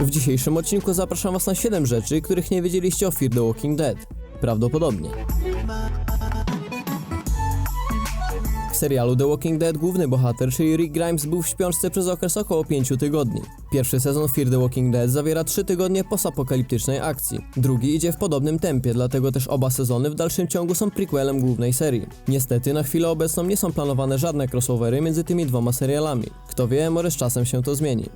W dzisiejszym odcinku zapraszam Was na 7 rzeczy, których nie wiedzieliście o Fear the Walking Dead. Prawdopodobnie. W serialu The Walking Dead główny bohater, czyli Rick Grimes, był w śpiączce przez okres około 5 tygodni. Pierwszy sezon Fear the Walking Dead zawiera 3 tygodnie postapokaliptycznej akcji. Drugi idzie w podobnym tempie, dlatego też oba sezony w dalszym ciągu są prequelem głównej serii. Niestety na chwilę obecną nie są planowane żadne crossovery między tymi dwoma serialami. Kto wie, może z czasem się to zmieni.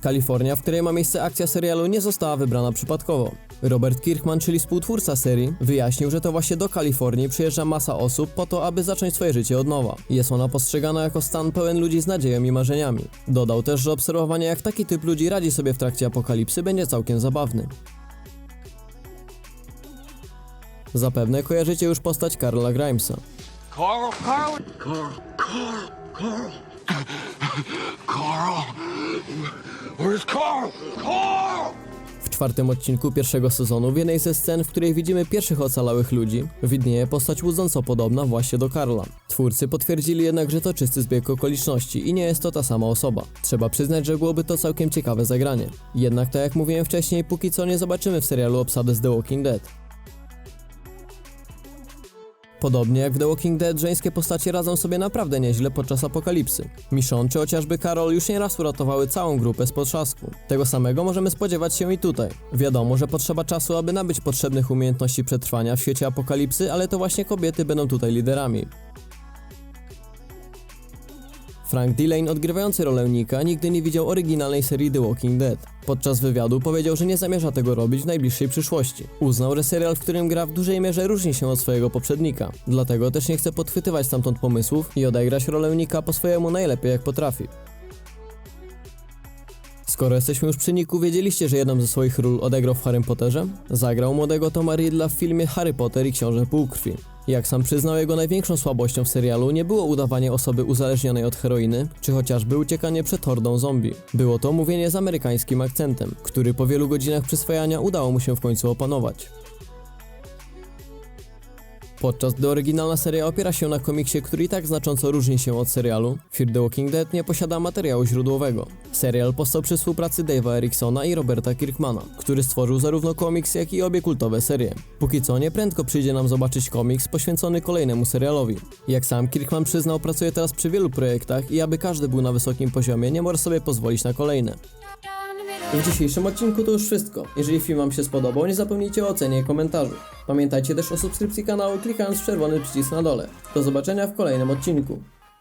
Kalifornia, w której ma miejsce akcja serialu, nie została wybrana przypadkowo. Robert Kirkman, czyli współtwórca serii, wyjaśnił, że to właśnie do Kalifornii przyjeżdża masa osób po to, aby zacząć swoje życie od nowa. Jest ona postrzegana jako stan pełen ludzi z nadzieją i marzeniami. Dodał też, że obserwowanie jak taki typ ludzi radzi sobie w trakcie apokalipsy będzie całkiem zabawny. Zapewne kojarzycie już postać Karla Grimesa. Carl? Carl? Carl. Carl. Carl. Carl. Where's Carl? Carl! W czwartym odcinku pierwszego sezonu w jednej ze scen, w której widzimy pierwszych ocalałych ludzi, widnieje postać łudząco podobna właśnie do Karla. Twórcy potwierdzili jednak, że to czysty zbieg okoliczności i nie jest to ta sama osoba. Trzeba przyznać, że byłoby to całkiem ciekawe zagranie. Jednak tak jak mówiłem wcześniej, póki co nie zobaczymy w serialu obsadę z The Walking Dead. Podobnie jak w The Walking Dead, żeńskie postacie radzą sobie naprawdę nieźle podczas apokalipsy. Michonne czy chociażby Carol już nieraz uratowały całą grupę z potrzasku. Tego samego możemy spodziewać się i tutaj. Wiadomo, że potrzeba czasu, aby nabyć potrzebnych umiejętności przetrwania w świecie apokalipsy, ale to właśnie kobiety będą tutaj liderami. Frank Dillane, odgrywający rolę Nika, nigdy nie widział oryginalnej serii The Walking Dead. Podczas wywiadu powiedział, że nie zamierza tego robić w najbliższej przyszłości. Uznał, że serial, w którym gra w dużej mierze różni się od swojego poprzednika. Dlatego też nie chce podchwytywać stamtąd pomysłów i odegrać rolę Nika po swojemu najlepiej jak potrafi. Skoro jesteśmy już przy Niku, wiedzieliście, że jedną ze swoich ról odegrał w Harrym Potterze? Zagrał młodego Toma Riddla w filmie Harry Potter i Książę Półkrwi. Jak sam przyznał, jego największą słabością w serialu nie było udawanie osoby uzależnionej od heroiny, czy chociażby uciekanie przed hordą zombie. Było to mówienie z amerykańskim akcentem, który po wielu godzinach przyswajania udało mu się w końcu opanować. Podczas gdy oryginalna seria opiera się na komiksie, który i tak znacząco różni się od serialu, Fear the Walking Dead nie posiada materiału źródłowego. Serial powstał przy współpracy Dave'a Ericksona i Roberta Kirkmana, który stworzył zarówno komiks, jak i obie kultowe serie. Póki co nieprędko przyjdzie nam zobaczyć komiks poświęcony kolejnemu serialowi. Jak sam Kirkman przyznał, pracuje teraz przy wielu projektach i aby każdy był na wysokim poziomie, nie może sobie pozwolić na kolejne. W dzisiejszym odcinku to już wszystko. Jeżeli film Wam się spodobał, nie zapomnijcie o ocenie i komentarzu. Pamiętajcie też o subskrypcji kanału klikając w czerwony przycisk na dole. Do zobaczenia w kolejnym odcinku.